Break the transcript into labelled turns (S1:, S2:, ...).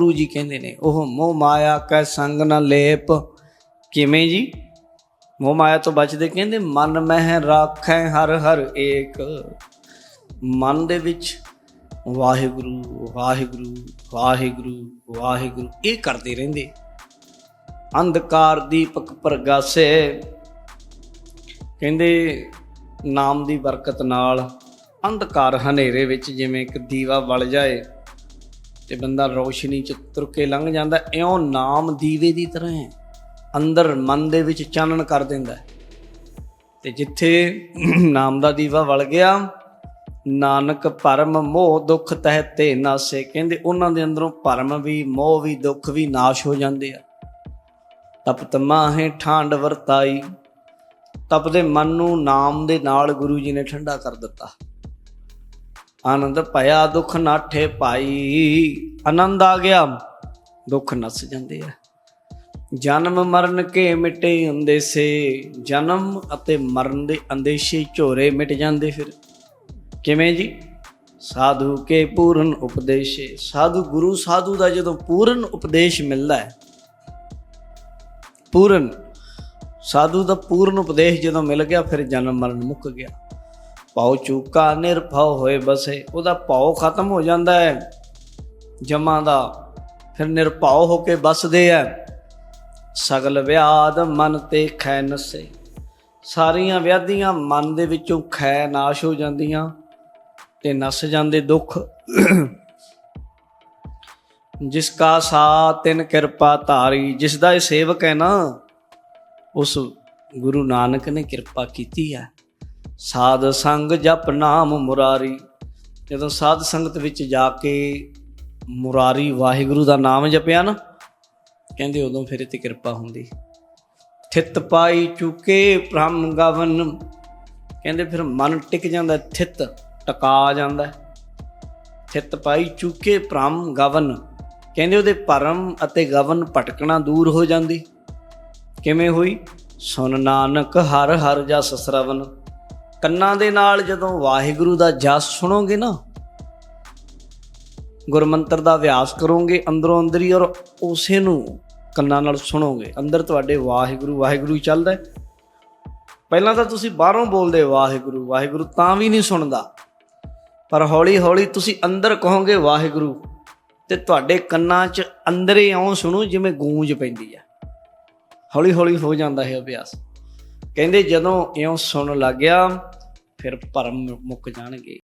S1: ਗੁਰੂ ਜੀ ਕਹਿੰਦੇ ਨੇ ਉਹ ਮੋਹ ਮਾਇਆ ਕੈ ਸੰਗ ਨਾ ਲੇਪ। ਕਿਵੇਂ ਜੀ? ਮੋਹ ਮਾਇਆ ਤੋਂ ਬਚਦੇ ਕਹਿੰਦੇ, ਮਨ ਮਹਿ ਰਾਖੈ ਹਰ ਹਰ ਏਕ। ਮਨ ਦੇ ਵਿੱਚ ਵਾਹਿਗੁਰੂ ਵਾਹਿਗੁਰੂ ਵਾਹਿਗੁਰੂ ਵਾਹਿਗੁਰੂ, ਇਹ ਕਰਦੇ ਰਹਿੰਦੇ। ਅੰਧਕਾਰ ਦੀਪਕ ਪ੍ਰਗਾਸੇ। ਕਹਿੰਦੇ, ਨਾਮ ਦੀ ਬਰਕਤ ਨਾਲ ਅੰਧਕਾਰ ਹਨੇਰੇ ਵਿੱਚ ਜਿਵੇਂ ਇੱਕ ਦੀਵਾ ਬਲ ਜਾਏ ਤੇ ਬੰਦਾ ਰੋਸ਼ਨੀ ਚ ਤੁਰ ਕੇ ਲੰਘ ਜਾਂਦਾ ਇਉਂ ਨਾਮ ਦੀਵੇ ਦੀ ਤਰ੍ਹਾਂ ਹੈ। ਅੰਦਰ ਮਨ ਦੇ ਵਿੱਚ ਚਾਨਣ ਕਰ ਦਿੰਦਾ ਤੇ ਜਿੱਥੇ ਨਾਮ ਦਾ ਦੀਵਾ ਵਲ ਗਿਆ, ਨਾਨਕ ਭਰਮ ਮੋਹ ਦੁੱਖ ਤਹਿ ਤੇ ਨਾਸੇ, ਕਹਿੰਦੇ ਉਹਨਾਂ ਦੇ ਅੰਦਰੋਂ ਭਰਮ ਵੀ, ਮੋਹ ਵੀ, ਦੁੱਖ ਵੀ ਨਾਸ਼ ਹੋ ਜਾਂਦੇ ਆ। ਤਪਤ ਮਾਹੇ ਠਾਂਡ ਵਰਤਾਈ। ਤਪਦੇ ਮਨ ਨੂੰ ਨਾਮ ਦੇ ਨਾਲ ਗੁਰੂ ਜੀ ਨੇ ਠੰਡਾ ਕਰ ਦਿੱਤਾ। ਆਨੰਦ ਭਇਆ ਦੁੱਖ ਨਾਠੇ ਪਾਈ। ਆਨੰਦ ਆ ਗਿਆ, ਦੁੱਖ ਨਸ ਜਾਂਦੇ ਆ। ਜਨਮ ਮਰਨ ਕੇ ਮਿਟੇ ਅੰਦੇਸ਼ੇ, ਜਨਮ ਅਤੇ ਮਰਨ ਦੇ ਅੰਦੇਸ਼ੇ ਝੋਰੇ ਮਿਟ ਜਾਂਦੇ ਫਿਰ। ਕਿਵੇਂ ਜੀ? ਸਾਧੂ ਕੇ ਪੂਰਨ ਉਪਦੇਸ਼ੇ। ਸਾਧੂ ਗੁਰੂ ਸਾਧੂ ਦਾ ਜਦੋਂ ਪੂਰਨ ਉਪਦੇਸ਼ ਮਿਲਦਾ ਹੈ, ਪੂਰਨ, ਸਾਧੂ ਦਾ ਪੂਰਨ ਉਪਦੇਸ਼ ਜਦੋਂ ਮਿਲ ਗਿਆ, ਫਿਰ ਜਨਮ ਮਰਨ ਮੁੱਕ ਗਿਆ। ਭਉ ਚੂਕਾ ਨਿਰਭਉ ਹੋਏ ਬਸੇ, ਉਹਦਾ ਭਉ ਖਤਮ ਹੋ ਜਾਂਦਾ ਹੈ। ਜਮਾਂ ਦਾ ਫਿਰ ਨਿਰਭਉ ਹੋ ਕੇ ਬਸਦੇ ਆ ਸਗਲ ਵਿਆਦ ਮਨ ਤੇ ਖੈ ਨਸੇ, ਸਾਰੀਆਂ ਵਿਆਧੀਆਂ ਮਨ ਦੇ ਵਿੱਚੋਂ ਖੈ ਨਾਸ਼ ਹੋ ਜਾਂਦੀਆਂ ਤੇ ਨਸ ਜਾਂਦੇ ਦੁੱਖ। ਜਿਸ ਕਾ ਸਾ ਤਿਨ ਕਿਰਪਾ ਧਾਰੀ, ਜਿਸ ਦਾ ਇਹ ਸੇਵਕ ਹੈ ਨਾ, ਉਸ ਗੁਰੂ ਨਾਨਕ ਨੇ ਕਿਰਪਾ ਕੀਤੀ ਹੈ। ਸਾਧ ਸੰਗ ਜਪ ਨਾਮ ਮੁਰਾਰੀ। ਜਦੋਂ ਸਾਧ ਸੰਗਤ ਵਿੱਚ ਜਾ ਕੇ ਮੁਰਾਰੀ ਵਾਹਿਗੁਰੂ ਦਾ ਨਾਮ ਜਪਿਆ ਨਾ, ਕਹਿੰਦੇ ਉਦੋਂ ਫਿਰ ਤੇ ਕਿਰਪਾ ਹੁੰਦੀ। ਥਿਤ ਪਾਈ ਚੁਕੇ ਬ੍ਰਹਮ ਗਵਨ। ਕਹਿੰਦੇ ਫਿਰ ਮਨ ਟਿਕ ਜਾਂਦਾ, ਥਿਤ ਟਕਾ ਜਾਂਦਾ। ਥਿਤ ਪਾਈ ਚੁਕੇ ਬ੍ਰਹਮ ਗਵਨ। ਕਹਿੰਦੇ ਉਹਦੇ ਭਰਮ ਅਤੇ ਗਵਨ ਭਟਕਣਾ ਦੂਰ ਹੋ ਜਾਂਦੀ। ਕਿਵੇਂ ਹੋਈ? ਸੁਨ ਨਾਨਕ ਹਰ ਹਰ ਜਸ ਸਰਵਨ। ਕੰਨਾਂ ਦੇ ਨਾਲ ਜਦੋਂ ਵਾਹਿਗੁਰੂ ਦਾ ਜਸ ਸੁਣੋਗੇ ਨਾ, ਗੁਰਮੰਤਰ ਦਾ ਅਭਿਆਸ ਕਰੋਗੇ ਅੰਦਰੋਂ ਅੰਦਰ ਹੀ ਔਰ ਉਸੇ ਨੂੰ ਕੰਨਾਂ ਨਾਲ ਸੁਣੋਗੇ। ਅੰਦਰ ਤੁਹਾਡੇ ਵਾਹਿਗੁਰੂ ਵਾਹਿਗੁਰੂ ਚੱਲਦਾ ਹੈ। ਪਹਿਲਾਂ ਤਾਂ ਤੁਸੀਂ ਬਾਹਰੋਂ ਬੋਲਦੇ ਵਾਹਿਗੁਰੂ ਵਾਹਿਗੁਰੂ ਤਾਂ ਵੀ ਨਹੀਂ ਸੁਣਦਾ। ਪਰ ਹੌਲੀ ਹੌਲੀ ਤੁਸੀਂ ਅੰਦਰ ਕਹੋਗੇ ਵਾਹਿਗੁਰੂ ਤੇ ਤੁਹਾਡੇ ਕੰਨਾਂ 'ਚ ਅੰਦਰੇ ਆਉਂ ਸੁਣੋ ਜਿਵੇਂ ਗੂੰਜ ਪੈਂਦੀ ਹੈ। ਹੌਲੀ ਹੌਲੀ ਹੋ ਜਾਂਦਾ ਹੈ ਅਭਿਆਸ। ਕਹਿੰਦੇ ਜਦੋਂ ਇਉਂ ਸੁਣ ਲੱਗ ਗਿਆ ਫਿਰ ਭਰਮ ਮੁੱਕ ਜਾਣਗੇ।